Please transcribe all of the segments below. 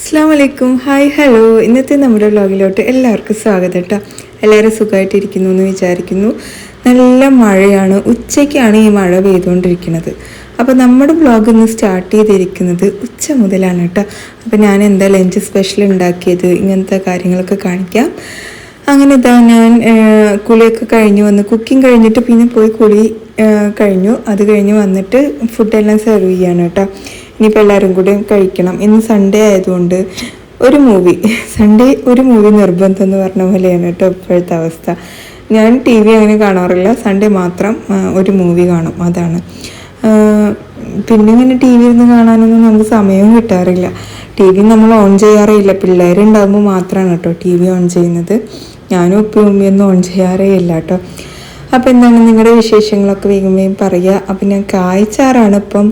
അസ്സാം വലൈക്കും hi hello. ഇന്നത്തെ നമ്മുടെ വ്ലോഗിലോട്ട് എല്ലാവർക്കും സ്വാഗതം കേട്ടോ എല്ലാവരും സുഖമായിട്ടിരിക്കുന്നു എന്ന് വിചാരിക്കുന്നു. നല്ല മഴയാണ്. ഉച്ചയ്ക്കാണ് ഈ മഴ പെയ്തുകൊണ്ടിരിക്കുന്നത്. അപ്പോൾ നമ്മുടെ വ്ലോഗ് ഇന്ന് സ്റ്റാർട്ട് ചെയ്തിരിക്കുന്നത് ഉച്ച മുതലാണ് കേട്ടോ അപ്പോൾ ഞാൻ എന്താ ലഞ്ച് സ്പെഷ്യൽ ഉണ്ടാക്കിയത് ഇങ്ങനത്തെ കാര്യങ്ങളൊക്കെ കാണിക്കാം. അങ്ങനെ ഇതാ ഞാൻ കുളിയൊക്കെ കഴിഞ്ഞ് വന്ന് കുക്കിംഗ് കഴിഞ്ഞിട്ട് പിന്നെ പോയി കുളി കഴിഞ്ഞു. അത് കഴിഞ്ഞ് വന്നിട്ട് ഫുഡെല്ലാം സെർവ് ചെയ്യാണ് കേട്ടോ ഇനിയിപ്പോൾ എല്ലാവരും കൂടി കഴിക്കണം. ഇന്ന് സൺഡേ ആയതുകൊണ്ട് ഒരു മൂവി സൺഡേ ഒരു മൂവി നിർബന്ധം എന്ന് പറഞ്ഞ പോലെയാണ് കേട്ടോ ഇപ്പോഴത്തെ അവസ്ഥ. ഞാൻ ടി വി അങ്ങനെ കാണാറില്ല. സൺഡേ മാത്രം ഒരു മൂവി കാണും. അതാണ്. പിന്നെ ഇങ്ങനെ ടി വി ഇരുന്ന് കാണാനൊന്നും നമുക്ക് സമയവും കിട്ടാറില്ല. ടി വി നമ്മൾ ഓൺ ചെയ്യാറേയില്ല. പിള്ളേരുണ്ടാകുമ്പോൾ മാത്രമാണ് കേട്ടോ ടി വി ഓൺ ചെയ്യുന്നത്. ഞാനും ഉപ്പയും ഉമ്മയൊന്നും ഓൺ ചെയ്യാറേ ഇല്ല കേട്ടോ. അപ്പോൾ എന്താണ് നിങ്ങളുടെ വിശേഷങ്ങളൊക്കെ വേഗം വേഗം പറയുക. അപ്പം ഞാൻ കായ്ച്ചാറാണ് ഇപ്പം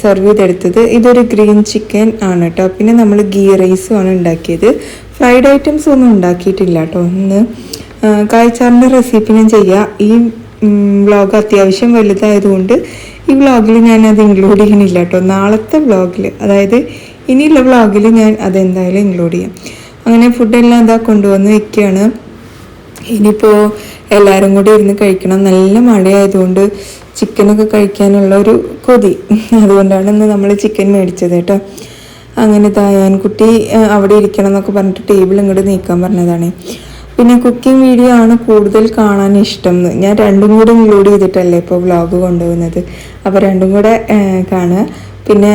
സെർവ് ചെയ്തെടുത്തത്. ഇതൊരു ഗ്രീൻ ചിക്കൻ ആണ് കേട്ടോ പിന്നെ നമ്മൾ ഗീ റൈസും ആണ് ഉണ്ടാക്കിയത്. ഫ്രൈഡ് ഐറ്റംസ് ഒന്നും ഉണ്ടാക്കിയിട്ടില്ല കേട്ടോ ഒന്ന് കായച്ചാറിന്റെ റെസിപ്പി ഞാൻ ചെയ്യാം. ഈ വ്ളോഗ് അത്യാവശ്യം വലുതായതുകൊണ്ട് ഈ വ്ളോഗിൽ ഞാൻ അത് ഇൻക്ലൂഡ് ചെയ്യണില്ല കേട്ടോ നാളത്തെ വ്ളോഗിൽ അതായത് ഇനിയുള്ള വ്ളോഗിൽ ഞാൻ അതെന്തായാലും ഇൻക്ലൂഡ് ചെയ്യാം. അങ്ങനെ ഫുഡെല്ലാം ഇതാ കൊണ്ടുവന്ന് വെക്കുകയാണ് ഇനിയിപ്പോൾ എല്ലാവരും കൂടി ഇരുന്ന് കഴിക്കണം. നല്ല മഴയായതുകൊണ്ട് ചിക്കനൊക്കെ കഴിക്കാനുള്ള ഒരു കൊതി. അതുകൊണ്ടാണ് ഇന്ന് നമ്മൾ ചിക്കൻ മേടിച്ചത് കേട്ടോ. അങ്ങനെ തായാൻ കുട്ടി അവിടെ ഇരിക്കണം എന്നൊക്കെ പറഞ്ഞിട്ട് ടേബിൾ ഇങ്ങോട്ട് നീക്കാൻ പറഞ്ഞതാണ്. പിന്നെ കുക്കിംഗ് വീഡിയോ ആണ് കൂടുതൽ കാണാൻ ഇഷ്ടം. ഞാൻ രണ്ടും കൂടെ ഇൻക്ലൂഡ് ചെയ്തിട്ടല്ലേ ഇപ്പോൾ വ്ളോഗ് കൊണ്ടുപോകുന്നത്. അപ്പോൾ രണ്ടും കൂടെ കാണുക. പിന്നെ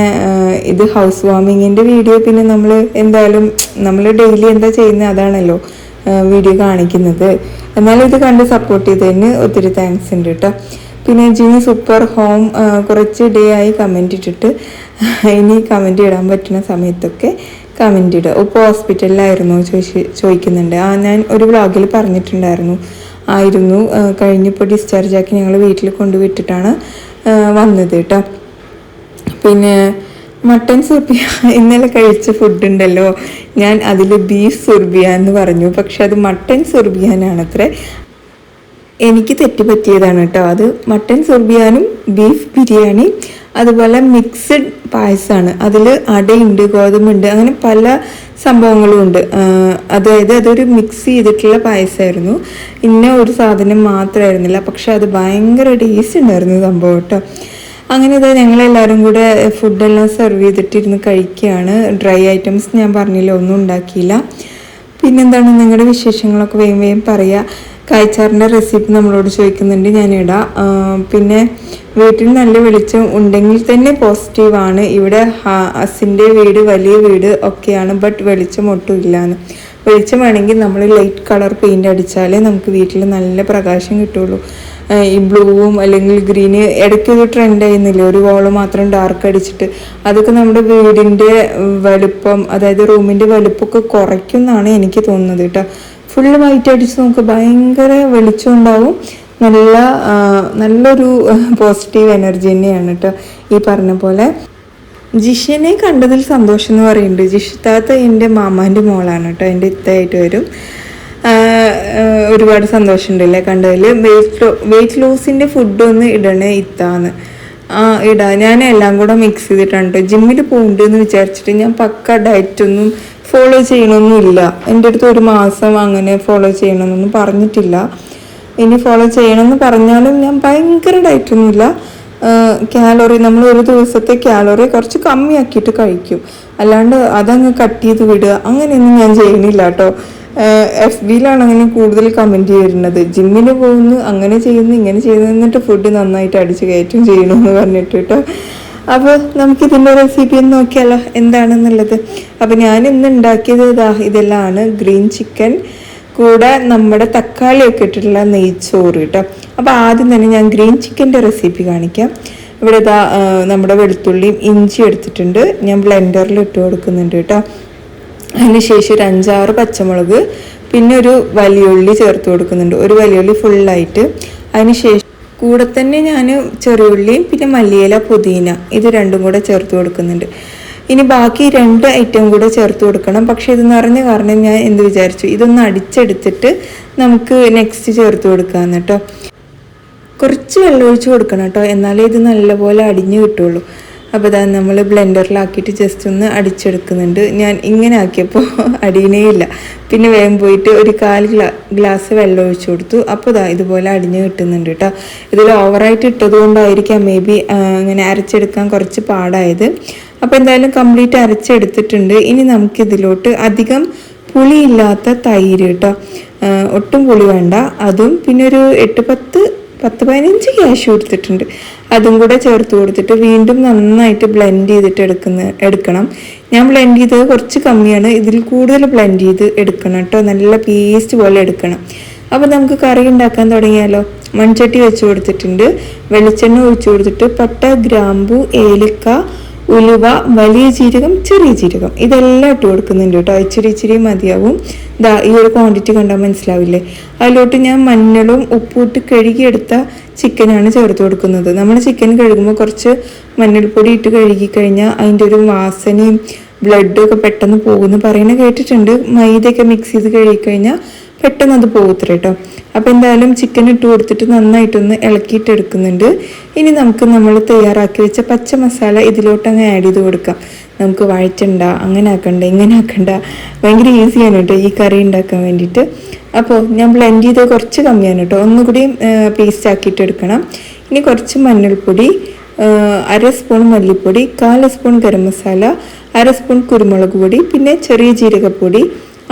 ഇത് ഹൗസ് വാമിങ്ങിന്റെ വീഡിയോ. പിന്നെ നമ്മൾ എന്തായാലും നമ്മൾ ഡെയിലി എന്താ ചെയ്യുന്നത് അതാണല്ലോ. വീഡിയോ കാണിക്കുന്നത്. എന്നാലും ഇത് കണ്ട് സപ്പോർട്ട് ചെയ്തതിന് ഒത്തിരി താങ്ക്സ് ഉണ്ട് കേട്ടോ പിന്നെ ജിനി സൂപ്പർ ഹോം കുറച്ച് ഡേ ആയി കമന്റ് ഇട്ടിട്ട്. ഇനി കമന്റ് ഇടാൻ പറ്റുന്ന സമയത്തൊക്കെ കമന്റ് ഇടുക. ഇപ്പോൾ ഹോസ്പിറ്റലിലായിരുന്നു ചോദിച്ച് ചോദിക്കുന്നുണ്ട്. ആ ഞാൻ ഒരു വ്ളോഗിൽ പറഞ്ഞിട്ടുണ്ടായിരുന്നു. ആയിരുന്നു. കഴിഞ്ഞപ്പോൾ ഡിസ്ചാർജ് ആക്കി ഞങ്ങൾ വീട്ടിൽ കൊണ്ടുവിട്ടിട്ടാണ് വന്നത് കേട്ടോ പിന്നെ മട്ടൻ സുർബിയ ഇന്നലെ കഴിച്ച ഫുഡ് ഉണ്ടല്ലോ. ഞാൻ അതിൽ ബീഫ് സുർബിയ എന്ന് പറഞ്ഞു. പക്ഷെ അത് മട്ടൻ സുർബിയാനാണ് അത്ര എനിക്ക് തെറ്റുപറ്റിയതാണ് കേട്ടോ. അത് മട്ടൻ സുർബിയാനും ബീഫ് ബിരിയാണി അതുപോലെ മിക്സഡ് പായസമാണ് അതിൽ അടയുണ്ട് ഗോതമ്പുണ്ട് അങ്ങനെ പല സംഭവങ്ങളും ഉണ്ട്. അതായത് അതൊരു മിക്സ് ചെയ്തിട്ടുള്ള പായസമായിരുന്നു ഇന്ന ഒരു സാധനം മാത്രമായിരുന്നില്ല. പക്ഷെ അത് ഭയങ്കര ടേസ്റ്റ് ഉണ്ടായിരുന്നു സംഭവം കേട്ടോ. അങ്ങനെ ഇതാ ഞങ്ങളെല്ലാവരും കൂടെ ഫുഡെല്ലാം സെർവ് ചെയ്തിട്ടിരുന്ന് കഴിക്കുകയാണ് ഡ്രൈ ഐറ്റംസ് ഞാൻ പറഞ്ഞില്ല ഒന്നും ഉണ്ടാക്കിയില്ല. പിന്നെന്താണ് നിങ്ങളുടെ വിശേഷങ്ങളൊക്കെ വേഗം വേഗം പറയുക കായ്ച്ചാറിന്റെ റെസിപ്പി നമ്മളോട് ചോദിക്കുന്നുണ്ട് ഞാൻ ഇടാം പിന്നെ വീട്ടിൽ നല്ല വെളിച്ചം ഉണ്ടെങ്കിൽ തന്നെ പോസിറ്റീവാണ് ഇവിടെ ഹസിന്റെ വീട് വലിയ വീട് ഒക്കെയാണ് ബട്ട് വെളിച്ചം ഒട്ടും ഇല്ലാന്ന്. വെളിച്ചം വേണമെങ്കിൽ നമ്മൾ ലൈറ്റ് കളർ പെയിന്റ് അടിച്ചാലേ നമുക്ക് വീട്ടിൽ നല്ല പ്രകാശം കിട്ടുള്ളൂ. ഈ ബ്ലൂവും അല്ലെങ്കിൽ ഗ്രീന് ഇടയ്ക്ക് ഒരു ട്രെൻഡ് ആയിരുന്നില്ല? ഒരു വോൾ മാത്രം ഡാർക്ക് അടിച്ചിട്ട്. അതൊക്കെ നമ്മുടെ വീടിന്റെ വലുപ്പം അതായത് റൂമിന്റെ വലുപ്പമൊക്കെ കുറയ്ക്കുമെന്നാണ് എനിക്ക് തോന്നുന്നത് കേട്ടോ. ഫുള്ള് വൈറ്റ് അടിച്ച് നമുക്ക് ഭയങ്കര വെളിച്ചം ഉണ്ടാവും. നല്ല നല്ലൊരു പോസിറ്റീവ് എനർജി തന്നെയാണ് കേട്ടോ ഈ പറഞ്ഞ പോലെ. ജിഷനെ കണ്ടതിൽ സന്തോഷം എന്ന് പറയുന്നുണ്ട്. ജിഷിത്താത്ത എന്റെ മാമാന്റെ മോളാണ് കേട്ടോ. എന്റെ ഇത്തായിട്ട് വരും ഒരുപാട് സന്തോഷമുണ്ടല്ലേ കണ്ടതിൽ. വെയിറ്റ് ലോ വെയിറ്റ് ലോസിന്റെ ഫുഡൊന്ന് ഇടണേ ഇത്താന്ന്. ആ ഇടാ. ഞാൻ എല്ലാം കൂടെ മിക്സ് ചെയ്തിട്ടാണ് കേട്ടോ ജിമ്മിൽ പോകുന്നുണ്ട് എന്ന് വിചാരിച്ചിട്ട് ഞാൻ പക്ക ഡയറ്റൊന്നും ഫോളോ ചെയ്യണമൊന്നുമില്ല എന്റെ അടുത്ത് ഒരു മാസം അങ്ങനെ ഫോളോ ചെയ്യണമെന്നൊന്നും പറഞ്ഞിട്ടില്ല. ഇനി ഫോളോ ചെയ്യണമെന്ന് പറഞ്ഞാലും ഞാൻ ഭയങ്കര ഡയറ്റൊന്നുമില്ല കാലോറി നമ്മൾ ഒരു ദിവസത്തെ കാലോറി കുറച്ച് കമ്മിയാക്കിയിട്ട് കഴിക്കും. അല്ലാണ്ട് അതങ്ങ് കട്ട് ചെയ്ത് വിടുക അങ്ങനെയൊന്നും ഞാൻ ചെയ്യണില്ല കേട്ടോ. എഫ് ബിയിലാണ് അങ്ങനെ കൂടുതൽ കമന്റ് ചെയ്യുന്നത്. ജിമ്മിന് പോകുന്നു അങ്ങനെ ചെയ്യുന്നു ഇങ്ങനെ ചെയ്യുന്നു എന്നിട്ട് ഫുഡ് നന്നായിട്ട് അടിച്ച് കയറ്റും ചെയ്യണമെന്ന് പറഞ്ഞിട്ട് കേട്ടോ. അപ്പോൾ നമുക്ക് ഇതിന്റെ റെസിപ്പി ഒന്ന് നോക്കിയാലോ എന്താണെന്നുള്ളത്. അപ്പോൾ ഞാൻ ഇന്ന് ഉണ്ടാക്കിയത് ഇതാ ഇതെല്ലാം ആണ്. ഗ്രീൻ ചിക്കൻ കൂടെ നമ്മുടെ തക്കാളിയൊക്കെ ഇട്ടിട്ടുള്ള നെയ്ച്ചോറ് കേട്ടോ. അപ്പോൾ ആദ്യം തന്നെ ഞാൻ ഗ്രീൻ ചിക്കന്റെ റെസിപ്പി കാണിക്കാം. ഇവിടെ ഇതാ നമ്മുടെ വെളുത്തുള്ളിയും ഇഞ്ചി എടുത്തിട്ടുണ്ട്. ഞാൻ ബ്ലെൻഡറിൽ ഇട്ട് കൊടുക്കുന്നുണ്ട് കേട്ടോ. അതിന് ശേഷം ഒരു അഞ്ചാറ് പച്ചമുളക് പിന്നെ ഒരു വലിയ ഉള്ളി ചേർത്ത് കൊടുക്കുന്നുണ്ട്. ഒരു വലിയ ഉള്ളി ഫുള്ളായിട്ട്. അതിന് ശേഷം കൂടെ തന്നെ ഞാൻ ചെറിയുള്ളിയും പിന്നെ മല്ലിയില പുതിന ഇത് രണ്ടും കൂടെ ചേർത്ത് കൊടുക്കുന്നുണ്ട്. ഇനി ബാക്കി രണ്ട് ഐറ്റം കൂടെ ചേർത്ത് കൊടുക്കണം. പക്ഷേ ഇത് നിറഞ്ഞ കാരണം ഞാൻ എന്ത് വിചാരിച്ചു? ഇതൊന്ന് അടിച്ചെടുത്തിട്ട് നമുക്ക് നെക്സ്റ്റ് ചേർത്ത് കൊടുക്കാമെന്ന് കേട്ടോ. കുറച്ച് വെള്ളം ഒഴിച്ച് കൊടുക്കണം കേട്ടോ. എന്നാലേ ഇത് നല്ലപോലെ അടിഞ്ഞു കിട്ടുള്ളൂ. അപ്പോൾ ഇതാ നമ്മൾ ബ്ലെൻഡറിലാക്കിയിട്ട് ജസ്റ്റ് ഒന്ന് അടിച്ചെടുക്കുന്നുണ്ട്. ഞാൻ ഇങ്ങനെ ആക്കിയപ്പോൾ അടിയണേ ഇല്ല. പിന്നെ വേഗം പോയിട്ട് ഒരു കാൽ ഗ്ലാ ഗ്ലാസ് വെള്ളം ഒഴിച്ച് കൊടുത്തു. അപ്പോൾ ഇതാ ഇതുപോലെ അടിഞ്ഞ് കിട്ടുന്നുണ്ട് കേട്ടോ ഇതിൽ ഓവറായിട്ട് ഇട്ടതുകൊണ്ടായിരിക്കാം മേ ബി അങ്ങനെ അരച്ചെടുക്കാൻ കുറച്ച് പാടായത്. അപ്പോൾ എന്തായാലും കംപ്ലീറ്റ് അരച്ചെടുത്തിട്ടുണ്ട്. ഇനി നമുക്കിതിലോട്ട് അധികം പുളിയില്ലാത്ത തൈര് കേട്ടോ ഒട്ടും പുളി വേണ്ട. അതും പിന്നെ ഒരു എട്ട് പത്ത് പത്ത് പതിനഞ്ച് ക്യാഷ് കൊടുത്തിട്ടുണ്ട്. അതും കൂടെ ചേർത്ത് കൊടുത്തിട്ട് വീണ്ടും നന്നായിട്ട് ബ്ലെൻഡ് ചെയ്തിട്ട് എടുക്കുന്ന എടുക്കണം. ഞാൻ ബ്ലെൻഡ് ചെയ്തത് കുറച്ച് കമ്മിയാണ്. ഇതിൽ കൂടുതൽ ബ്ലെൻഡ് ചെയ്ത് എടുക്കണം കേട്ടോ. നല്ല പേസ്റ്റ് പോലെ എടുക്കണം. അപ്പോൾ നമുക്ക് കറി ഉണ്ടാക്കാൻ തുടങ്ങിയാലോ? മൺചട്ടി വെച്ച് കൊടുത്തിട്ടുണ്ട്. വെളിച്ചെണ്ണ ഒഴിച്ചു കൊടുത്തിട്ട് പട്ട ഗ്രാമ്പു ഏലക്ക ഉലുവ വലിയ ജീരകം ചെറിയ ജീരകം. ഇതെല്ലാം ഇട്ട് കൊടുക്കുന്നുണ്ട് കേട്ടോ. ഇച്ചിരി ഇച്ചിരി മതിയാവും. ദാ ഈ ഒരു ക്വാണ്ടിറ്റി കണ്ടാൽ മനസ്സിലാവില്ലേ? അതിലോട്ട് ഞാൻ മഞ്ഞളും ഉപ്പും ഇട്ട് കഴുകിയെടുത്ത ചിക്കനാണ് ചേർത്ത് കൊടുക്കുന്നത്. നമ്മൾ ചിക്കൻ കഴുകുമ്പോൾ കുറച്ച് മഞ്ഞൾപ്പൊടി ഇട്ട് കഴുകി കഴിഞ്ഞാൽ അതിന്റെ ഒരു വാസനയും ബ്ലഡും ഒക്കെ പെട്ടെന്ന് പോകുമെന്ന് പറയുന്നത് കേട്ടിട്ടുണ്ട്. മൈദയൊക്കെ മിക്സ് ചെയ്ത് കഴുകി കഴിഞ്ഞാൽ പെട്ടെന്ന് അത് പോകത്തില്ല കേട്ടോ. അപ്പോൾ എന്തായാലും ചിക്കൻ ഇട്ട് കൊടുത്തിട്ട് നന്നായിട്ടൊന്ന് ഇളക്കിയിട്ട് എടുക്കുന്നുണ്ട്. ഇനി നമുക്ക് നമ്മൾ തയ്യാറാക്കി വെച്ച പച്ച മസാല ഇതിലോട്ട് അങ്ങ് ആഡ് ചെയ്ത് കൊടുക്കാം. നമുക്ക് വഴറ്റണ്ട അങ്ങനെ ആക്കണ്ട ഇങ്ങനെ ആക്കണ്ട. ഭയങ്കര ഈസിയാണ് കേട്ടോ ഈ കറി ഉണ്ടാക്കാൻ വേണ്ടിയിട്ട്. അപ്പോൾ ഞാൻ ബ്ലെൻഡ് ചെയ്ത് കുറച്ച് കമ്മിയാണ് കേട്ടോ. ഒന്നുകൂടി പേസ്റ്റ് ആക്കിയിട്ട് എടുക്കണം. ഇനി കുറച്ച് മഞ്ഞൾപ്പൊടി അര സ്പൂൺ മല്ലിപ്പൊടി കാൽ സ്പൂൺ ഗരം മസാല അര സ്പൂൺ കുരുമുളക് പൊടി പിന്നെ ചെറിയ ജീരകപ്പൊടി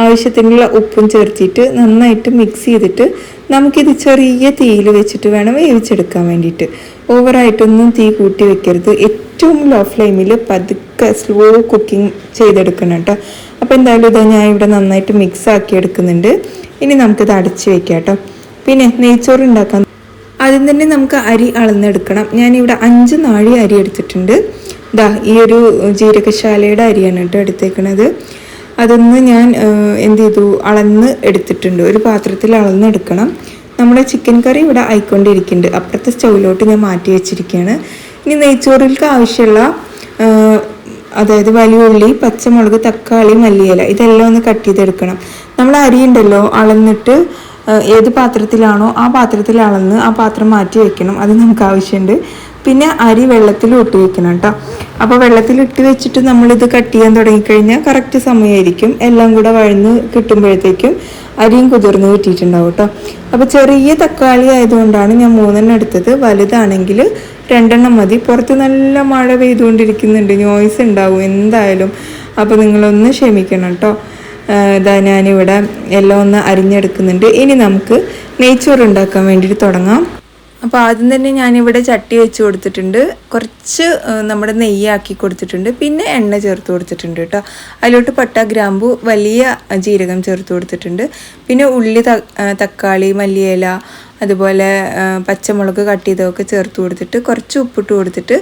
ആവശ്യത്തിനുള്ള ഉപ്പും ചേർത്തിട്ട് നന്നായിട്ട് മിക്സ് ചെയ്തിട്ട് നമുക്കിത് ചെറിയ തീയിൽ വെച്ചിട്ട് വേണം വേവിച്ചെടുക്കാൻ വേണ്ടിയിട്ട്. ഓവറായിട്ടൊന്നും തീ കൂട്ടി വെക്കരുത്. ഏറ്റവും ലോ ഫ്ലെയിമിൽ പതുക്കെ സ്ലോ കുക്കിംഗ് ചെയ്തെടുക്കണം കേട്ടോ. അപ്പോൾ എന്തായാലും ഇതാ ഞാൻ ഇവിടെ നന്നായിട്ട് മിക്സ് ആക്കി എടുക്കുന്നുണ്ട്. ഇനി നമുക്കിത് അടച്ച് വെക്കാം കേട്ടോ. പിന്നെ നെയ്ച്ചോറ് ഉണ്ടാക്കാൻ ആദ്യം തന്നെ നമുക്ക് അരി അളന്നെടുക്കണം. ഞാനിവിടെ അഞ്ച് നാഴി അരി എടുത്തിട്ടുണ്ട്. ദാ ഈ ഒരു ജീരകശാലയുടെ അരിയാണ് കേട്ടോ എടുത്തേക്കണത്. അതൊന്ന് ഞാൻ എന്ത് ചെയ്തു? അളന്ന് എടുത്തിട്ടുണ്ട്. ഒരു പാത്രത്തിൽ അളന്നെടുക്കണം നമ്മുടെ ചിക്കൻ കറി ഇവിടെ ആയിക്കൊണ്ടിരിക്കുന്നുണ്ട്. അപ്പുറത്തെ സ്റ്റൗവിലോട്ട് ഞാൻ മാറ്റി വെച്ചിരിക്കുകയാണ്. ഇനി നെയ്ച്ചോറിൽക്ക് ആവശ്യമുള്ള അതായത് വലിയ ഉള്ളി പച്ചമുളക് തക്കാളി മല്ലിയില ഇതെല്ലാം ഒന്ന് കട്ട് ചെയ്തെടുക്കണം. നമ്മൾ അരി ഉണ്ടല്ലോ അളന്നിട്ട് ഏത് പാത്രത്തിലാണോ ആ പാത്രത്തിൽ അളന്ന് ആ പാത്രം മാറ്റി വെക്കണം. അത് നമുക്ക് ആവശ്യമുണ്ട്. പിന്നെ അരി വെള്ളത്തിൽ ഇട്ട് വെക്കണം കേട്ടോ അപ്പോൾ വെള്ളത്തിൽ ഇട്ട് വെച്ചിട്ട് നമ്മളിത് കട്ട് ചെയ്യാൻ തുടങ്ങിക്കഴിഞ്ഞാൽ കറക്റ്റ് സമയമായിരിക്കും. എല്ലാം കൂടെ വഴന്ന് കിട്ടുമ്പോഴത്തേക്കും അരിയും കുതിർന്ന് കിട്ടിയിട്ടുണ്ടാവും കേട്ടോ അപ്പോൾ ചെറിയ തക്കാളി ആയതുകൊണ്ടാണ് ഞാൻ മൂന്നെണ്ണം എടുത്തത്. വലുതാണെങ്കിൽ രണ്ടെണ്ണം മതി. പുറത്ത് നല്ല മഴ പെയ്തുകൊണ്ടിരിക്കുന്നുണ്ട്. നോയ്സ് ഉണ്ടാവും എന്തായാലും. അപ്പോൾ നിങ്ങളൊന്ന് ക്ഷമിക്കണം കേട്ടോ ഇതാ ഞാനിവിടെ എല്ലാം ഒന്ന് അരിഞ്ഞെടുക്കുന്നുണ്ട്. ഇനി നമുക്ക് നെയ്ച്ചോറ് ഉണ്ടാക്കാൻ വേണ്ടിയിട്ട് തുടങ്ങാം. അപ്പോൾ ആദ്യം തന്നെ ഞാനിവിടെ ചട്ടി വെച്ച് കൊടുത്തിട്ടുണ്ട്. കുറച്ച് നമ്മുടെ നെയ്യാക്കി കൊടുത്തിട്ടുണ്ട്. പിന്നെ എണ്ണ ചേർത്ത് കൊടുത്തിട്ടുണ്ട് കേട്ടോ. അതിലോട്ട് പട്ട ഗ്രാമ്പു വലിയ ജീരകം ചേർത്ത് കൊടുത്തിട്ടുണ്ട്. പിന്നെ ഉള്ളി തക്കാളി മല്ലിയില അതുപോലെ പച്ചമുളക് കട്ട് ചെയ്തതൊക്കെ ചേർത്ത് കൊടുത്തിട്ട് കുറച്ച് ഉപ്പിട്ട് കൊടുത്തിട്ട്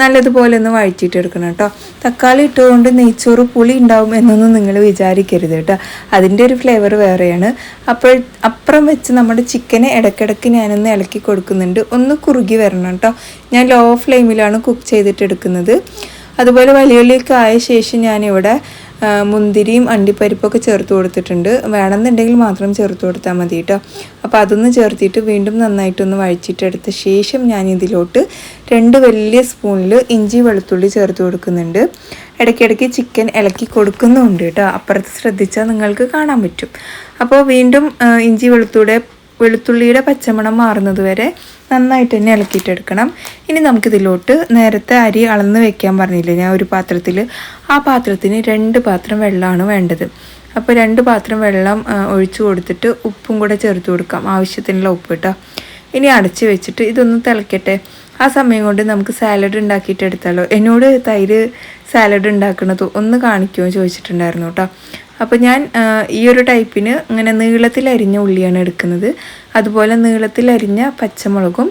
നല്ലതുപോലെ ഒന്ന് വഴറ്റിയിട്ട് എടുക്കണം കേട്ടോ. തക്കാളി ഇട്ടുകൊണ്ട് നെയ്ച്ചോറ് പുളി ഉണ്ടാവും എന്നൊന്നും നിങ്ങൾ വിചാരിക്കരുത് കേട്ടോ. അതിന്റെ ഒരു ഫ്ലേവർ വേറെയാണ്. അപ്പോൾ അപ്പുറം വെച്ച് നമ്മുടെ ചിക്കനെ ഇടയ്ക്കിടയ്ക്ക് ഞാനൊന്ന് ഇളക്കി കൊടുക്കുന്നുണ്ട്. ഒന്ന് കുറുകി വരണം കേട്ടോ. ഞാൻ ലോ ഫ്ലെയിമിലാണ് കുക്ക് ചെയ്തിട്ട് എടുക്കുന്നത്. അതുപോലെ വലിയ ഉള്ളിയൊക്കെ ആയ ശേഷം ഞാനിവിടെ മുന്തിരിയും അണ്ടിപ്പരിപ്പൊക്കെ ചേർത്ത് കൊടുത്തിട്ടുണ്ട്. വേണമെന്നുണ്ടെങ്കിൽ മാത്രം ചേർത്ത് കൊടുത്താൽ മതി കേട്ടോ അപ്പോൾ അതൊന്ന് ചേർത്തിട്ട് വീണ്ടും നന്നായിട്ടൊന്ന് വഴിച്ചിട്ടെടുത്ത ശേഷം ഞാൻ ഇതിലോട്ട് രണ്ട് വലിയ സ്പൂണിൽ ഇഞ്ചി വെളുത്തുള്ളി ചേർത്ത് കൊടുക്കുന്നുണ്ട്. ഇടയ്ക്കിടയ്ക്ക് ചിക്കൻ ഇളക്കി കൊടുക്കുന്നുമുണ്ട് കേട്ടോ അപ്പുറത്ത് ശ്രദ്ധിച്ചാൽ നിങ്ങൾക്ക് കാണാൻ പറ്റും. അപ്പോൾ വീണ്ടും ഇഞ്ചി വെളുത്തൂടെ വെളുത്തുള്ളിയുടെ പച്ചമണം മാറുന്നത് വരെ നന്നായിട്ട് തന്നെ ഇളക്കിയിട്ടെടുക്കണം. ഇനി നമുക്കിതിലോട്ട് നേരത്തെ അരി അളന്ന് വെക്കാൻ പറഞ്ഞില്ലേ ഞാൻ ഒരു പാത്രത്തിൽ ആ പാത്രത്തിന് രണ്ട് പാത്രം വെള്ളമാണ് വേണ്ടത്. അപ്പോൾ രണ്ട് പാത്രം വെള്ളം ഒഴിച്ചു കൊടുത്തിട്ട് ഉപ്പും കൂടെ ചേർത്ത് കൊടുക്കാം. ആവശ്യത്തിനുള്ള ഉപ്പ് കേട്ടോ ഇനി അടച്ച് വെച്ചിട്ട് ഇതൊന്ന് തിളക്കട്ടെ. ആ സമയം കൊണ്ട് നമുക്ക് സാലഡ് ഉണ്ടാക്കിയിട്ട് എടുത്താലോ എന്നോട് തൈര് സാലഡ് ഉണ്ടാക്കുന്നത് ഒന്ന് കാണിക്കുമോ ചോദിച്ചിട്ടുണ്ടായിരുന്നു കേട്ടോ അപ്പോൾ ഞാൻ ഈ ഒരു ടൈപ്പിന് ഇങ്ങനെ നീളത്തിൽ അരിഞ്ഞ ഉള്ളിയാണ് എടുക്കുന്നത്. അതുപോലെ നീളത്തിൽ അരിഞ്ഞ പച്ചമുളകും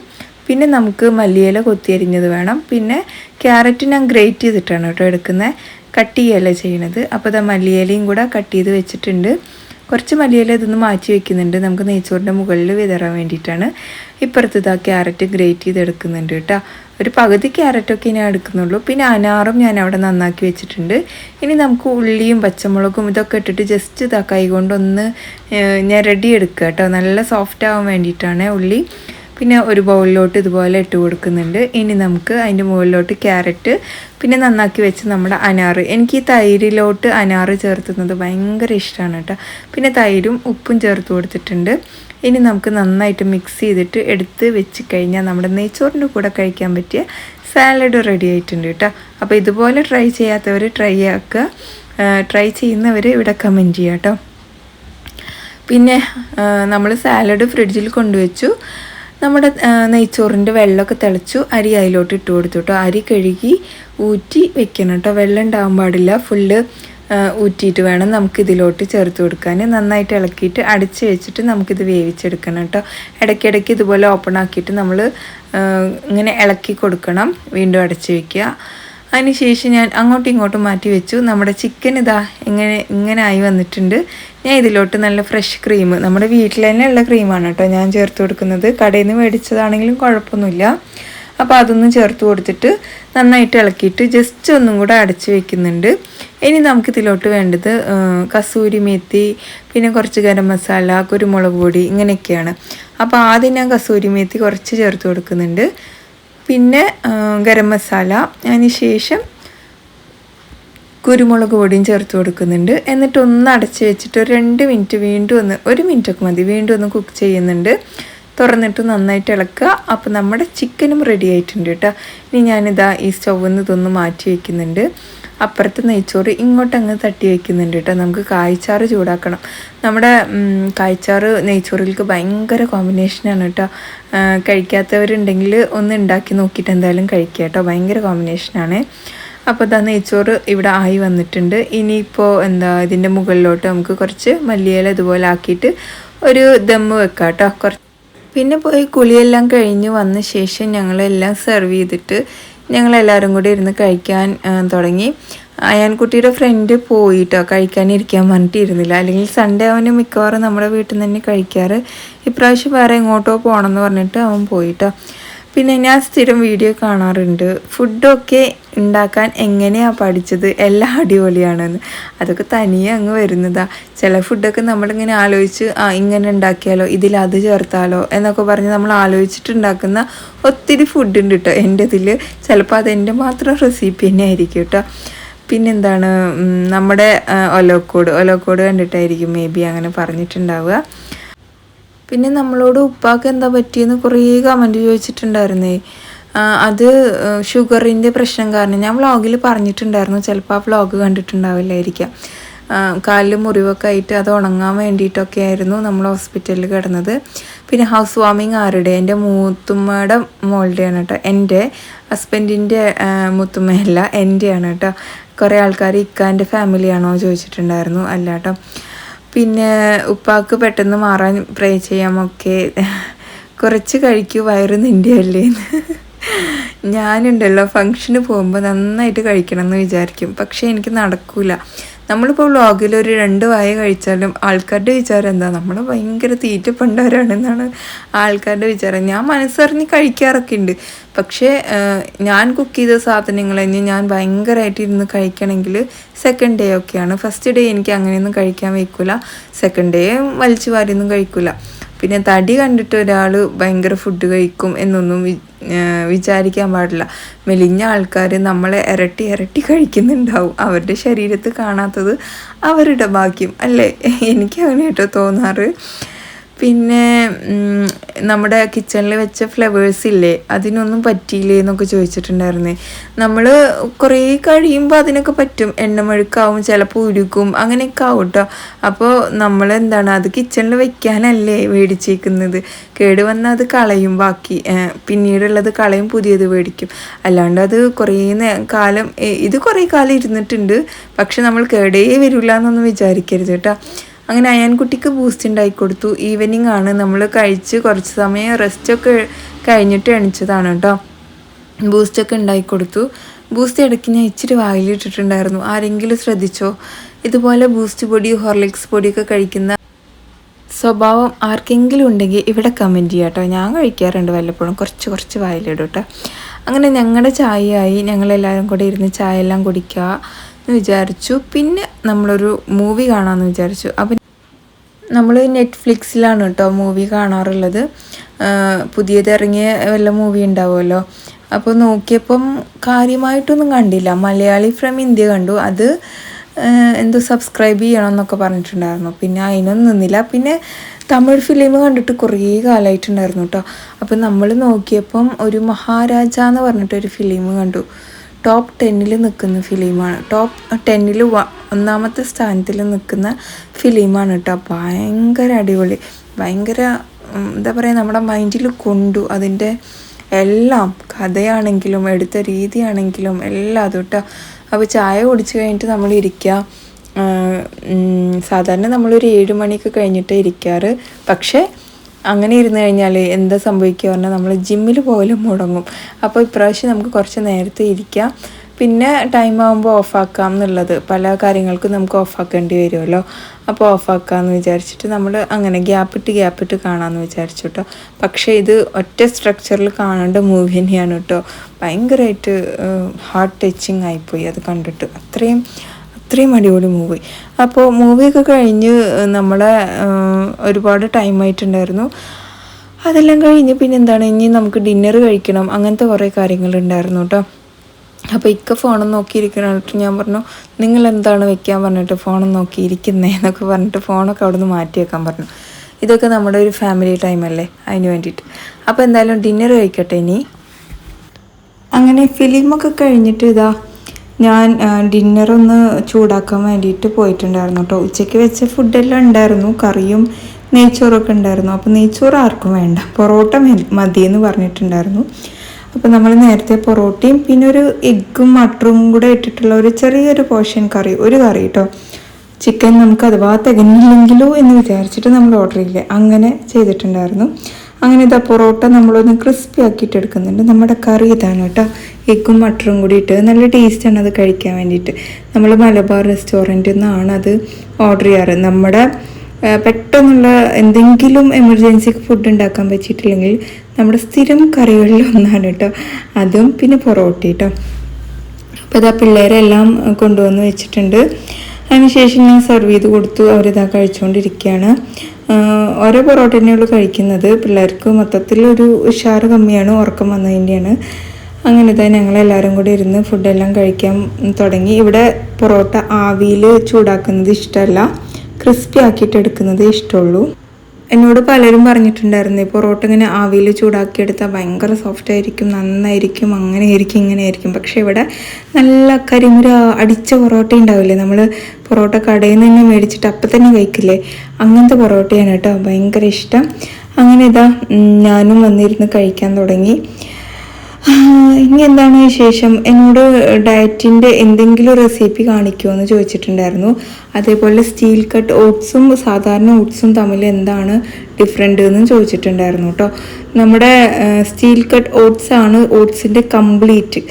പിന്നെ നമുക്ക് മല്ലിയില കൊത്തി അരിഞ്ഞത് വേണം. പിന്നെ ക്യാരറ്റ് ഞാൻ ഗ്രേറ്റ് ചെയ്തിട്ടാണ് കേട്ടോ എടുക്കുന്നത് കട്ട് ചെയ്യല്ല ചെയ്യണത്. അപ്പോൾ ഇതാ മല്ലിയിലയും കൂടെ കട്ട് ചെയ്ത് വെച്ചിട്ടുണ്ട്. കുറച്ച് മല്ലിയില ഇതൊന്ന് മാറ്റി വെക്കുന്നുണ്ട്. നമുക്ക് നെയ്ച്ചോറിന്റെ മുകളിൽ വിതറാൻ വേണ്ടിയിട്ടാണ്. ഇപ്പുറത്ത് ഇതാ ക്യാരറ്റ് ഗ്രേറ്റ് ചെയ്ത് എടുക്കുന്നുണ്ട് കേട്ടോ. ഒരു പകുതി ക്യാരറ്റൊക്കെ ഞാൻ എടുക്കുന്നുള്ളൂ. പിന്നെ അനാറും ഞാൻ അവിടെ നന്നാക്കി വെച്ചിട്ടുണ്ട്. ഇനി നമുക്ക് ഉള്ളിയും പച്ചമുളകും ഇതൊക്കെ ഇട്ടിട്ട് ജസ്റ്റ് ഇതാ കൈ കൊണ്ടൊന്ന് ഏഹ്, ഞാൻ റെഡി എടുക്കുക കേട്ടോ. നല്ല സോഫ്റ്റ് ആവാൻ വേണ്ടിയിട്ടാണ് ഉള്ളി. പിന്നെ ഒരു ബൗളിലോട്ട് ഇതുപോലെ ഇട്ട് കൊടുക്കുന്നുണ്ട്. ഇനി നമുക്ക് അതിന്റെ മുകളിലോട്ട് ക്യാരറ്റ് പിന്നെ നന്നാക്കി വെച്ച് നമ്മുടെ അനാറ്. എനിക്ക് ഈ തൈരിലോട്ട് അനാറ് ചേർത്തുന്നത് ഭയങ്കര ഇഷ്ടമാണ് കേട്ടോ. പിന്നെ തൈരും ഉപ്പും ചേർത്ത് കൊടുത്തിട്ടുണ്ട്. ഇനി നമുക്ക് നന്നായിട്ട് മിക്സ് ചെയ്തിട്ട് എടുത്ത് വെച്ച് കഴിഞ്ഞാൽ നമ്മുടെ നെയ്ച്ചോറിന്റെ കൂടെ കഴിക്കാൻ പറ്റിയ സാലഡ് റെഡി ആയിട്ടുണ്ട് കേട്ടോ. അപ്പോൾ ഇതുപോലെ ട്രൈ ചെയ്യാത്തവർ ട്രൈ ആക്കുക. ട്രൈ ചെയ്യുന്നവർ ഇവിടെ കമന്റ് ചെയ്യാം കേട്ടോ. പിന്നെ നമ്മൾ സാലഡ് ഫ്രിഡ്ജിൽ കൊണ്ടുവച്ചു. നമ്മുടെ നെയ്ച്ചോറിന്റെ വെള്ളമൊക്കെ തിളച്ചു അരി അതിലോട്ട് ഇട്ട് കൊടുത്തു കേട്ടോ. അരി കഴുകി ഊറ്റി വെക്കണം കേട്ടോ. വെള്ളം ഉണ്ടാകാൻ പാടില്ല. ഫുള്ള് ഊറ്റിയിട്ട് വേണം നമുക്ക് ഇതിലോട്ട് ചേർത്ത് കൊടുക്കാൻ. നന്നായിട്ട് ഇളക്കിയിട്ട് അടിച്ച് വെച്ചിട്ട് നമുക്കിത് വേവിച്ചെടുക്കണം കേട്ടോ. ഇടയ്ക്കിടയ്ക്ക് ഇതുപോലെ ഓപ്പൺ ആക്കിയിട്ട് നമ്മൾ ഇങ്ങനെ ഇളക്കി കൊടുക്കണം. വീണ്ടും അടച്ച് വയ്ക്കുക അതിനുശേഷം ഞാൻ അങ്ങോട്ടും ഇങ്ങോട്ടും മാറ്റി വെച്ചു. നമ്മുടെ ചിക്കൻ ഇതാ ഇങ്ങനെ ഇങ്ങനെ ആയി വന്നിട്ടുണ്ട്. ഞാൻ ഇതിലോട്ട് നല്ല ഫ്രഷ് ക്രീം നമ്മുടെ വീട്ടിൽ തന്നെ ഉള്ള ക്രീമാണ് കേട്ടോ ഞാൻ ചേർത്ത് കൊടുക്കുന്നത്. കടയിൽ നിന്ന് മേടിച്ചതാണെങ്കിലും കുഴപ്പമൊന്നുമില്ല. അപ്പോൾ അതൊന്നും ചേർത്ത് കൊടുത്തിട്ട് നന്നായിട്ട് ഇളക്കിയിട്ട് ജസ്റ്റ് ഒന്നും കൂടെ അടച്ചു വെക്കുന്നുണ്ട്. ഇനി നമുക്ക് ഇതിലോട്ട് വേണ്ടത് കസൂരി മേത്തി പിന്നെ കുറച്ച് ഗരം മസാല കുരുമുളക് പൊടി ഇങ്ങനെയൊക്കെയാണ്. അപ്പോൾ ആദ്യം ഞാൻ കസൂരി മേത്തി കുറച്ച് ചേർത്ത് കൊടുക്കുന്നുണ്ട്. പിന്നെ ഗരം മസാല അതിന് ശേഷം കുരുമുളക് പൊടിയും ചേർത്ത് കൊടുക്കുന്നുണ്ട്. എന്നിട്ട് ഒന്ന് അടച്ച് വെച്ചിട്ട് ഒരു രണ്ട് മിനിറ്റ് വീണ്ടും ഒന്ന് ഒരു മിനിറ്റൊക്കെ മതി വീണ്ടും ഒന്ന് കുക്ക് ചെയ്യുന്നുണ്ട്. തുറന്നിട്ട് നന്നായിട്ട് ഇളക്കുക. അപ്പോൾ നമ്മുടെ ചിക്കനും റെഡി ആയിട്ടുണ്ട് കേട്ടോ. ഇനി ഞാനിതാ ഈ സ്റ്റൗവിൽ നിന്ന് ഇതൊന്ന് മാറ്റി വയ്ക്കുന്നുണ്ട് അപ്പുറത്ത് നെയ്ച്ചോറ് ഇങ്ങോട്ട് അങ്ങ് തട്ടി വയ്ക്കുന്നുണ്ട് കേട്ടോ. നമുക്ക് കായ്ച്ചാറ് ചൂടാക്കണം. നമ്മുടെ കായ്ച്ചാറ് നെയ്ച്ചോറിലേക്ക് ഭയങ്കര കോമ്പിനേഷനാണ് കേട്ടോ. കഴിക്കാത്തവരുണ്ടെങ്കിൽ ഒന്ന് ഉണ്ടാക്കി നോക്കിയിട്ട് എന്തായാലും കഴിക്കുക കേട്ടോ. ഭയങ്കര കോമ്പിനേഷനാണ് അപ്പോൾ ഇതാ നെയ്ച്ചോറ് ഇവിടെ ആയി വന്നിട്ടുണ്ട്. ഇനിയിപ്പോൾ എന്താ ഇതിന്റെ മുകളിലോട്ട് നമുക്ക് കുറച്ച് മല്ലിയില ഇതുപോലെ ആക്കിയിട്ട് ഒരു ദമ്മ് വെക്കാം കേട്ടോ. കുറച്ച് പിന്നെ പോയി കുളിയെല്ലാം കഴിഞ്ഞ് വന്ന ശേഷം ഞങ്ങളെല്ലാം സെർവ് ചെയ്തിട്ട് ഞങ്ങളെല്ലാവരും കൂടി ഇരുന്ന് കഴിക്കാൻ തുടങ്ങി. അയാൻകുട്ടിയുടെ ഫ്രണ്ട് പോയിട്ടോ കഴിക്കാനിരിക്കാൻ പറഞ്ഞിട്ടിരുന്നില്ല. അല്ലെങ്കിൽ സൺഡേ അവന് മിക്കവാറും നമ്മുടെ വീട്ടിൽ നിന്ന് തന്നെ കഴിക്കാറ്. ഇപ്രാവശ്യം വേറെ എങ്ങോട്ടോ പോകണമെന്ന് പറഞ്ഞിട്ട് അവൻ പോയിട്ടോ. പിന്നെ ഞാൻ സ്ഥിരം വീഡിയോ കാണാറുണ്ട്. ഫുഡൊക്കെ ഉണ്ടാക്കാൻ എങ്ങനെയാണ് പഠിച്ചത്? എല്ലാം അടിപൊളിയാണെന്ന്. അതൊക്കെ തനിയെ അങ്ങ് വരുന്നതാ. ചില ഫുഡൊക്കെ നമ്മളിങ്ങനെ ആലോചിച്ച് ആ ഇങ്ങനെ ഉണ്ടാക്കിയാലോ? ഇതിൽ അത് ചേർത്താലോ? എന്നൊക്കെ പറഞ്ഞ് നമ്മൾ ആലോചിച്ചിട്ടുണ്ടാക്കുന്ന ഒത്തിരി ഫുഡ് ഉണ്ട് കേട്ടോ എന്റെ ഇതിൽ ചിലപ്പോൾ അതെന്റെ മാത്രം റെസിപ്പി തന്നെ ആയിരിക്കും കേട്ടോ പിന്നെന്താണ് നമ്മുടെ ഒലോക്കോട് ഒലോക്കോട് കണ്ടിട്ടായിരിക്കും മേ ബി അങ്ങനെ പറഞ്ഞിട്ടുണ്ടാവുക. പിന്നെ നമ്മളോട് ഉപ്പാക്ക് എന്താ പറ്റിയെന്ന് കുറേ കമന്റ് ചോദിച്ചിട്ടുണ്ടായിരുന്നേ. അത് ഷുഗറിന്റെ പ്രശ്നം കാരണം. ഞാൻ വ്ളോഗിൽ പറഞ്ഞിട്ടുണ്ടായിരുന്നു. ചിലപ്പോൾ ആ വ്ളോഗ് കണ്ടിട്ടുണ്ടാവില്ലായിരിക്കാം. കാലിൽ മുറിവൊക്കെ ആയിട്ട് അത് ഉണങ്ങാൻ വേണ്ടിയിട്ടൊക്കെ ആയിരുന്നു നമ്മൾ ഹോസ്പിറ്റലിൽ കിടന്നത്. പിന്നെ ഹൗസ് വാമിങ് ആരുടെ? എന്റെ മൂത്തുമ്മയുടെ മോളുടെയാണ് കേട്ടോ എന്റെ ഹസ്ബൻഡിന്റെ മുത്തുമ്മയല്ല എന്റെയാണ് കേട്ടോ കുറേ ആൾക്കാർ ഇക്കാന്റെ ഫാമിലിയാണോ ചോദിച്ചിട്ടുണ്ടായിരുന്നു. അല്ല കേട്ടോ പിന്നെ ഉപ്പാക്ക് പെട്ടെന്ന് മാറാൻ പ്രേ ചെയ്യാമൊക്കെ. കുറച്ച് കഴിക്കൂ വയറ് നിന്റെ അല്ലേ ഞാനുണ്ടല്ലോ ഫങ്ഷന് പോകുമ്പോൾ നന്നായിട്ട് കഴിക്കണം എന്ന് വിചാരിക്കും. പക്ഷേ എനിക്ക് നടക്കൂല. നമ്മളിപ്പോൾ വ്ളോഗിൽ ഒരു രണ്ട് വായ കഴിച്ചാലും ആൾക്കാരുടെ വിചാരം എന്താ? നമ്മൾ ഭയങ്കര തീറ്റ പണ്ടവരാണെന്നാണ് ആൾക്കാരുടെ വിചാരം. ഞാൻ മനസ്സറിഞ്ഞ് കഴിക്കാറൊക്കെ ഉണ്ട് പക്ഷേ ഞാൻ കുക്ക് ചെയ്ത സാധനങ്ങൾ തന്നെ ഞാൻ ഭയങ്കരമായിട്ട് ഇരുന്ന് കഴിക്കണമെങ്കിൽ സെക്കൻഡ് ഡേ ഒക്കെയാണ്. ഫസ്റ്റ് ഡേ എനിക്ക് അങ്ങനെയൊന്നും കഴിക്കാൻ വയ്ക്കില്ല സെക്കൻഡ് ഡേ വലിച്ചു വാരിയൊന്നും കഴിക്കില്ല പിന്നെ തടി കണ്ടിട്ട് ഒരാൾ ഭയങ്കര ഫുഡ് കഴിക്കും എന്നൊന്നും വിചാരിക്കാൻ പാടില്ല. മെലിഞ്ഞ ആൾക്കാർ നമ്മളെ ഇരട്ടി ഇരട്ടി കഴിക്കുന്നുണ്ടാവും. അവരുടെ ശരീരത്ത് കാണാത്തത് അവരുടെ ഭാഗ്യം അല്ലേ? എനിക്ക് അങ്ങനെ കേട്ടോ തോന്നാറ്. പിന്നെ നമ്മുടെ കിച്ചണിൽ വെച്ച ഫ്ലവേഴ്സ് ഇല്ലേ? അതിനൊന്നും പറ്റിയില്ലേ എന്നൊക്കെ ചോദിച്ചിട്ടുണ്ടായിരുന്നു. നമ്മൾ കുറേ കഴിയുമ്പോൾ അതിനൊക്കെ പറ്റും. എണ്ണമെഴുക്കാവും ചിലപ്പോൾ ഉരുക്കും അങ്ങനെയൊക്കെ ആവും കേട്ടോ അപ്പോൾ നമ്മൾ എന്താണ് അത് കിച്ചണിൽ വെക്കാനല്ലേ മേടിച്ചേക്കുന്നത്. കേട് വന്നാൽ അത് കളയും ബാക്കി. പിന്നീടുള്ളത് കളയും പുതിയത് മേടിക്കും. അല്ലാണ്ട് അത് കുറേ കാലം ഇത് കുറേ കാലം ഇരുന്നിട്ടുണ്ട്. പക്ഷെ നമ്മൾ കേടേ വരില്ല എന്നൊന്നും വിചാരിക്കരുത് കേട്ടോ. അങ്ങനെ അയാൻകുട്ടിക്ക് ബൂസ്റ്റ് ഉണ്ടായി കൊടുത്തു. ഈവനിങ് ആണ്. നമ്മൾ കഴിച്ച് കുറച്ച് സമയം റെസ്റ്റൊക്കെ കഴിഞ്ഞിട്ട് എണിച്ചതാണ് കേട്ടോ. ബൂസ്റ്റൊക്കെ ഉണ്ടായി കൊടുത്തു. ബൂസ്റ്റ് ഇടയ്ക്ക് ഞാൻ ഇച്ചിരി വായിലിട്ടിട്ടുണ്ടായിരുന്നു ആരെങ്കിലും ശ്രദ്ധിച്ചോ? ഇതുപോലെ ബൂസ്റ്റ് പൊടി ഹോർലിക്സ് പൊടിയൊക്കെ കഴിക്കുന്ന സ്വഭാവം ആർക്കെങ്കിലും ഉണ്ടെങ്കിൽ ഇവിടെ കമന്റ് ചെയ്യാം കേട്ടോ. ഞാൻ കഴിക്കാറുണ്ട് വല്ലപ്പോഴും. കുറച്ച് കുറച്ച് വായിലിടും കേട്ടോ. അങ്ങനെ ഞങ്ങളുടെ ചായയായി. ഞങ്ങളെല്ലാവരും കൂടെ ഇരുന്ന് ചായ എല്ലാം കുടിക്കുക. എന്ന് വിചാരിച്ചു. പിന്നെ നമ്മളൊരു മൂവി കാണാമെന്ന് വിചാരിച്ചു. അപ്പം നമ്മൾ നെറ്റ്ഫ്ലിക്സിലാണ് കേട്ടോ മൂവി കാണാറുള്ളത്. ആ, പുതിയത് ഇറങ്ങിയ വല്ല മൂവി ഉണ്ടാവുമല്ലോ. അപ്പോൾ നോക്കിയപ്പം കാര്യമായിട്ടൊന്നും കണ്ടില്ല. മലയാളി ഫ്രം ഇന്ത്യ കണ്ടു. അത് എന്തോ സബ്സ്ക്രൈബ് ചെയ്യണം എന്നൊക്കെ പറഞ്ഞിട്ടുണ്ടായിരുന്നു. പിന്നെ അതിനൊന്നും നിന്നില്ല. പിന്നെ തമിഴ് ഫിലിം കണ്ടിട്ട് കുറേ കാലമായിട്ടുണ്ടായിരുന്നു കേട്ടോ അപ്പം നമ്മൾ നോക്കിയപ്പം ഒരു മഹാരാജ എന്ന് പറഞ്ഞിട്ടൊരു ഫിലിം കണ്ടു. ടോപ്പ് ടെന്നിൽ നിൽക്കുന്ന ഫിലിമാണ്. ടോപ്പ് ടെന്നിൽ ഒന്നാമത്തെ സ്ഥാനത്തിൽ നിൽക്കുന്ന ഫിലിമാണ് കേട്ടോ. ഭയങ്കര അടിപൊളി. ഭയങ്കര എന്താ പറയുക നമ്മുടെ മൈൻഡിൽ കൊണ്ടു. അതിന്റെ എല്ലാം കഥയാണെങ്കിലും എടുത്ത രീതിയാണെങ്കിലും എല്ലാം അത് കേട്ടോ. അപ്പോൾ ചായ കുടിച്ച് കഴിഞ്ഞിട്ട് നമ്മൾ ഇരിക്കുക. സാധാരണ നമ്മളൊരു ഏഴ് മണിയൊക്കെ കഴിഞ്ഞിട്ട് ഇരിക്കാറ്. പക്ഷേ അങ്ങനെ ഇരുന്നു കഴിഞ്ഞാൽ എന്താ സംഭവിക്കുക പറഞ്ഞാൽ നമ്മൾ ജിമ്മിൽ പോലും മുടങ്ങും. അപ്പോൾ ഇപ്രാവശ്യം നമുക്ക് കുറച്ച് നേരത്തെ ഇരിക്കാം. പിന്നെ ടൈം ആകുമ്പോൾ ഓഫാക്കാം എന്നുള്ളത്. പല കാര്യങ്ങൾക്കും നമുക്ക് ഓഫാക്കേണ്ടി വരുമല്ലോ. അപ്പോൾ ഓഫാക്കാമെന്ന് വിചാരിച്ചിട്ട് നമ്മൾ അങ്ങനെ ഗ്യാപ്പിട്ട് ഗ്യാപ്പിട്ട് കാണാമെന്ന് വിചാരിച്ചു കേട്ടോ പക്ഷേ ഇത് ഒറ്റ സ്ട്രക്ചറിൽ കാണേണ്ട മൂവി തന്നെയാണ് കേട്ടോ ഭയങ്കരമായിട്ട് ഹാർട്ട് ടച്ചിങ് ആയിപ്പോയി അത് കണ്ടിട്ട്. അത്രയും അത്രയും അടിപൊളി മൂവി അപ്പോൾ മൂവിയൊക്കെ കഴിഞ്ഞ് നമ്മളെ ഒരുപാട് ടൈം ആയിട്ടുണ്ടായിരുന്നു. അതെല്ലാം കഴിഞ്ഞ് പിന്നെ എന്താണ് ഇനി നമുക്ക് ഡിന്നർ കഴിക്കണം അങ്ങനത്തെ കുറേ കാര്യങ്ങളുണ്ടായിരുന്നു കേട്ടോ അപ്പോൾ ഇക്ക ഫോണും നോക്കിയിരിക്കണിട്ട് ഞാൻ പറഞ്ഞു നിങ്ങൾ എന്താണ് വെക്കാൻ പറഞ്ഞിട്ട് ഫോണും നോക്കിയിരിക്കുന്നേ? എന്നൊക്കെ പറഞ്ഞിട്ട് ഫോണൊക്കെ അവിടെ നിന്ന് മാറ്റി വെക്കാൻ പറഞ്ഞു. ഇതൊക്കെ നമ്മുടെ ഒരു ഫാമിലി ടൈം അല്ലേ അതിന് വേണ്ടിയിട്ട്. അപ്പോൾ എന്തായാലും ഡിന്നർ കഴിക്കട്ടെ ഇനി. അങ്ങനെ ഫിലിമൊക്കെ കഴിഞ്ഞിട്ട് ഇതാ ഞാൻ ഡിന്നർ ഒന്ന് ചൂടാക്കാൻ വേണ്ടിയിട്ട് പോയിട്ടുണ്ടായിരുന്നു കേട്ടോ ഉച്ചയ്ക്ക് വെച്ച ഫുഡെല്ലാം ഉണ്ടായിരുന്നു. കറിയും നെയ്ച്ചോറൊക്കെ ഉണ്ടായിരുന്നു. അപ്പോൾ നെയ്ച്ചോറ് ആർക്കും വേണ്ട. പൊറോട്ട മതി- എന്ന് പറഞ്ഞിട്ടുണ്ടായിരുന്നു. അപ്പോൾ നമ്മൾ നേരത്തെ പൊറോട്ടയും പിന്നെ ഒരു എഗ്ഗും മട്ടറും കൂടെ ഇട്ടിട്ടുള്ള ഒരു ചെറിയൊരു പോർഷൻ കറി ഒരു കറി കേട്ടോ ചിക്കൻ നമുക്ക് അഥവാ തികഞ്ഞില്ലെങ്കിലോ എന്ന് വിചാരിച്ചിട്ട് നമ്മൾ ഓർഡർ ചെയ്യില്ലേ അങ്ങനെ ചെയ്തിട്ടുണ്ടായിരുന്നു. അങ്ങനെ ഇതാ പൊറോട്ട നമ്മളൊന്ന് ക്രിസ്പി ആക്കിയിട്ട് എടുക്കുന്നുണ്ട്. നമ്മുടെ കറി ഇതാണ് കേട്ടോ. എഗ്ഗും മട്ടറും കൂടി ഇട്ട് നല്ല ടേസ്റ്റാണ് അത് കഴിക്കാൻ വേണ്ടിയിട്ട്. നമ്മൾ മലബാർ റെസ്റ്റോറന്റിൽ നിന്നാണ് അത് ഓർഡർ ചെയ്യാറ്. നമ്മുടെ പെട്ടെന്നുള്ള എന്തെങ്കിലും എമർജൻസി ഫുഡ് ഉണ്ടാക്കാൻ പറ്റിയിട്ടില്ലെങ്കിൽ നമ്മുടെ സ്ഥിരം കറികളിൽ ഒന്നാണ് കേട്ടോ. അതും പിന്നെ പൊറോട്ട കേട്ടോ. അപ്പോൾ ഇതാ പിള്ളേരെല്ലാം കൊണ്ടുവന്ന് വെച്ചിട്ടുണ്ട്. അതിനുശേഷം ഞാൻ സെർവ് ചെയ്ത് കൊടുത്തു. അവരിതാ കഴിച്ചുകൊണ്ടിരിക്കുകയാണ് ഓരോ പൊറോട്ട തന്നെയുള്ളൂ കഴിക്കുന്നത്. പിള്ളേർക്ക് മൊത്തത്തിൽ ഒരു ഉഷാറ് കമ്മിയാണ് ഉറക്കം വന്നതിന്റെയാണ് അങ്ങനെ തന്നെ ഞങ്ങളെല്ലാവരും കൂടി ഇരുന്ന് ഫുഡെല്ലാം കഴിക്കാൻ തുടങ്ങി. ഇവിടെ പൊറോട്ട ആവിയിൽ ചൂടാക്കുന്നത് ഇഷ്ടമല്ല ക്രിസ്പി ആക്കിയിട്ട് എടുക്കുന്നത് ഇഷ്ടമുള്ളൂ എന്നോട് പലരും പറഞ്ഞിട്ടുണ്ടായിരുന്നു ഈ പൊറോട്ട ഇങ്ങനെ ആവിയിൽ ചൂടാക്കിയെടുത്താൽ ഭയങ്കര സോഫ്റ്റ് ആയിരിക്കും നന്നായിരിക്കും അങ്ങനെ ആയിരിക്കും ഇങ്ങനെ ആയിരിക്കും പക്ഷേ ഇവിടെ നല്ല കരിമുര അടിച്ച പൊറോട്ട ഉണ്ടാവില്ലേ? നമ്മൾ പൊറോട്ട കടയിൽ നിന്ന് തന്നെ മേടിച്ചിട്ട് അപ്പം തന്നെ കഴിക്കില്ലേ? അങ്ങനത്തെ പൊറോട്ടയാണ് കേട്ടോ ഭയങ്കര ഇഷ്ടം. അങ്ങനെ ഇതാ ഞാനും വന്നിരുന്ന് കഴിക്കാൻ തുടങ്ങി. ഇനി എന്താണ് വിശേഷം? എന്നോട് ഡയറ്റിന്റെ എന്തെങ്കിലും റെസിപ്പി കാണിക്കുമോ എന്ന് ചോദിച്ചിട്ടുണ്ടായിരുന്നു. അതേപോലെ സ്റ്റീൽ കട്ട് ഓട്സും സാധാരണ ഓട്സും തമ്മിൽ എന്താണ് ഡിഫറെന്റ് എന്ന് ചോദിച്ചിട്ടുണ്ടായിരുന്നു കേട്ടോ നമ്മുടെ സ്റ്റീൽ കട്ട് ഓട്സ് ആണ് ഓട്സിന്റെ കംപ്ലീറ്റ്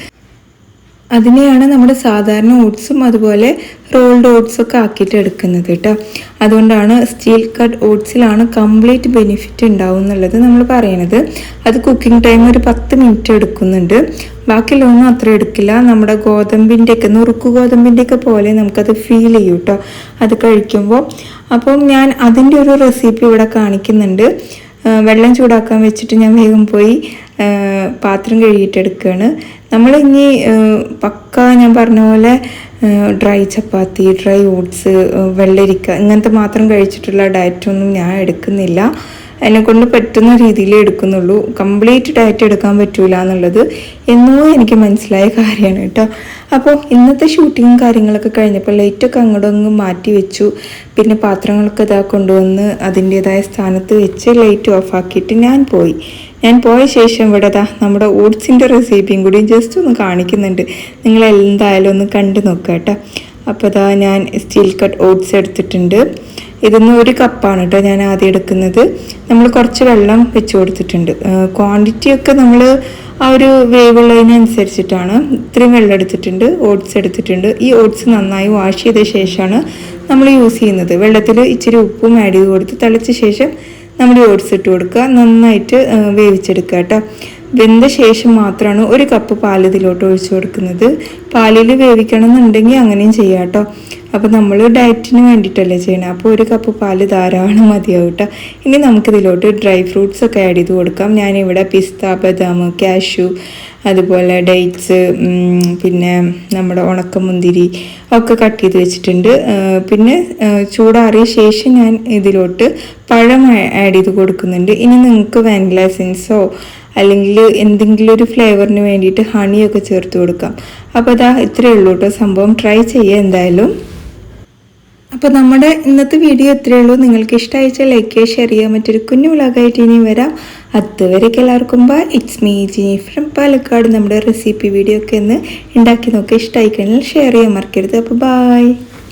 അതിനെയാണ് നമ്മൾ സാധാരണ ഓട്സും അതുപോലെ റോൾഡ് ഓട്സും ഒക്കെ ആക്കിയിട്ട് എടുക്കുന്നത് കേട്ടോ. അതുകൊണ്ടാണ് സ്റ്റീൽ കട്ട് ഓട്സിലാണ് കംപ്ലീറ്റ് ബെനിഫിറ്റ് ഉണ്ടാവും എന്നുള്ളത് നമ്മൾ പറയണത്. അത് കുക്കിംഗ് ടൈം ഒരു പത്ത് മിനിറ്റ് എടുക്കുന്നുണ്ട്. ബാക്കിയുള്ളതൊന്നും അത്ര എടുക്കില്ല. നമ്മുടെ ഗോതമ്പിന്റെയൊക്കെ നുറുക്ക് ഗോതമ്പിന്റെയൊക്കെ പോലെ നമുക്കത് ഫീൽ ചെയ്യും കേട്ടോ. അത് കഴിക്കുമ്പോൾ. അപ്പം ഞാൻ അതിന്റെ ഒരു റെസിപ്പി ഇവിടെ കാണിക്കുന്നുണ്ട്. വെള്ളം ചൂടാക്കാൻ വെച്ചിട്ട് ഞാൻ വേഗം പോയി പാത്രം കഴുകിയിട്ടെടുക്കുകയാണ് നമ്മൾ ഇനി പക്ക ഞാൻ പറഞ്ഞ പോലെ ഡ്രൈ ചപ്പാത്തി ഡ്രൈ ഓട്സ് വെള്ളരിക്ക ഇങ്ങനത്തെ മാത്രം കഴിച്ചിട്ടുള്ള ഡയറ്റൊന്നും ഞാൻ എടുക്കുന്നില്ല. എന്നെ കൊണ്ട് പറ്റുന്ന രീതിയിൽ എടുക്കുന്നുള്ളൂ. കംപ്ലീറ്റ് ഡയറ്റ് എടുക്കാൻ പറ്റൂല എന്നുള്ളത് എന്നോ എനിക്ക് മനസ്സിലായ കാര്യമാണ് കേട്ടോ. അപ്പോൾ ഇന്നത്തെ ഷൂട്ടിങ്ങും കാര്യങ്ങളൊക്കെ കഴിഞ്ഞപ്പോൾ ലൈറ്റൊക്കെ അങ്ങോട്ടൊന്ന് മാറ്റി വെച്ചു. പിന്നെ പാത്രങ്ങളൊക്കെ ഇതാ കൊണ്ടുവന്ന് അതിന്റെതായ സ്ഥാനത്ത് വെച്ച് ലൈറ്റ് ഓഫാക്കിയിട്ട് ഞാൻ പോയി. ഞാൻ പോയ ശേഷം ഇവിടെ ദാ നമ്മുടെ ഓട്സിന്റെ റെസിപ്പിയും കൂടി ജസ്റ്റ് ഒന്ന് കാണിക്കുന്നുണ്ട്. നിങ്ങൾ എന്തായാലും ഒന്ന് കണ്ടു നോക്കുക കേട്ടോ. അപ്പോൾ ഇതാ ഞാൻ സ്റ്റീൽ കട്ട് ഓട്സ് എടുത്തിട്ടുണ്ട്. ഇതിന്ന് ഒരു കപ്പാണ് കേട്ടോ ഞാൻ ആദ്യം എടുക്കുന്നത്. നമ്മൾ കുറച്ച് വെള്ളം വെച്ച് കൊടുത്തിട്ടുണ്ട്. ക്വാണ്ടിറ്റി ഒക്കെ നമ്മൾ ആ ഒരു വേവുള്ളതിനനുസരിച്ചിട്ടാണ്. ഇത്രയും വെള്ളം എടുത്തിട്ടുണ്ട് ഓട്സ് എടുത്തിട്ടുണ്ട്. ഈ ഓട്സ് നന്നായി വാഷ് ചെയ്ത ശേഷമാണ് നമ്മൾ യൂസ് ചെയ്യുന്നത്. വെള്ളത്തിൽ ഇച്ചിരി ഉപ്പും ആഡ് ചെയ്ത് കൊടുത്ത് തിളച്ച ശേഷം നമ്മൾ ഓട്സ് ഇട്ട് കൊടുക്കുക. നന്നായിട്ട് വേവിച്ചെടുക്കുക കേട്ടോ. വെന്ത ശേഷം മാത്രമാണ് ഒരു കപ്പ് പാൽ ഇതിലോട്ട് ഒഴിച്ചു കൊടുക്കുന്നത്. പാലിൽ വേവിക്കണം എന്നുണ്ടെങ്കിൽ അങ്ങനെയും ചെയ്യാം കേട്ടോ. അപ്പോൾ നമ്മൾ ഡയറ്റിന് വേണ്ടിയിട്ടല്ലേ ചെയ്യണം. അപ്പോൾ ഒരു കപ്പ് പാൽ ധാരാളം മതിയാവും കേട്ടോ ഇനി നമുക്കിതിലോട്ട് ഡ്രൈ ഫ്രൂട്ട്സ് ഒക്കെ ആഡ് ചെയ്ത് കൊടുക്കാം. ഞാനിവിടെ പിസ്ത ബദാം കാഷ്യൂ അതുപോലെ ഡേറ്റ്സ് പിന്നെ നമ്മുടെ ഉണക്കമുന്തിരി ഒക്കെ കട്ട് ചെയ്ത് വെച്ചിട്ടുണ്ട്. പിന്നെ ചൂടാറിയ ശേഷം ഞാൻ ഇതിലോട്ട് പഴം ആഡ് ചെയ്ത് കൊടുക്കുന്നുണ്ട്. ഇനി നിങ്ങൾക്ക് വാനില എസൻസോ അല്ലെങ്കിൽ എന്തെങ്കിലും ഒരു ഫ്ലേവറിന് വേണ്ടിയിട്ട് ഹണിയൊക്കെ ചേർത്ത് കൊടുക്കാം. അപ്പോൾ അതാ ഇത്രയേ ഉള്ളൂ കേട്ടോ സംഭവം. ട്രൈ ചെയ്യുക എന്തായാലും. അപ്പോൾ നമ്മുടെ ഇന്നത്തെ വീഡിയോ ഇത്രയേ ഉള്ളൂ. നിങ്ങൾക്ക് ഇഷ്ടമായിച്ചാൽ ലൈക്ക് ചെയ്യുക ഷെയർ ചെയ്യുക. മറ്റൊരു കുഞ്ഞു വ്ളോഗായിട്ട് ഇനി വരാം. അതുവരേക്ക് എല്ലാവർക്കും bye it's me Jini from Palakkad. നമ്മുടെ റെസിപ്പി വീഡിയോ ഒക്കെ ഒന്ന് ഉണ്ടാക്കി നോക്കുക ഇഷ്ടമായി കഴിഞ്ഞാൽ ഷെയർ ചെയ്യാൻ മറക്കരുത്. അപ്പോൾ ബായ്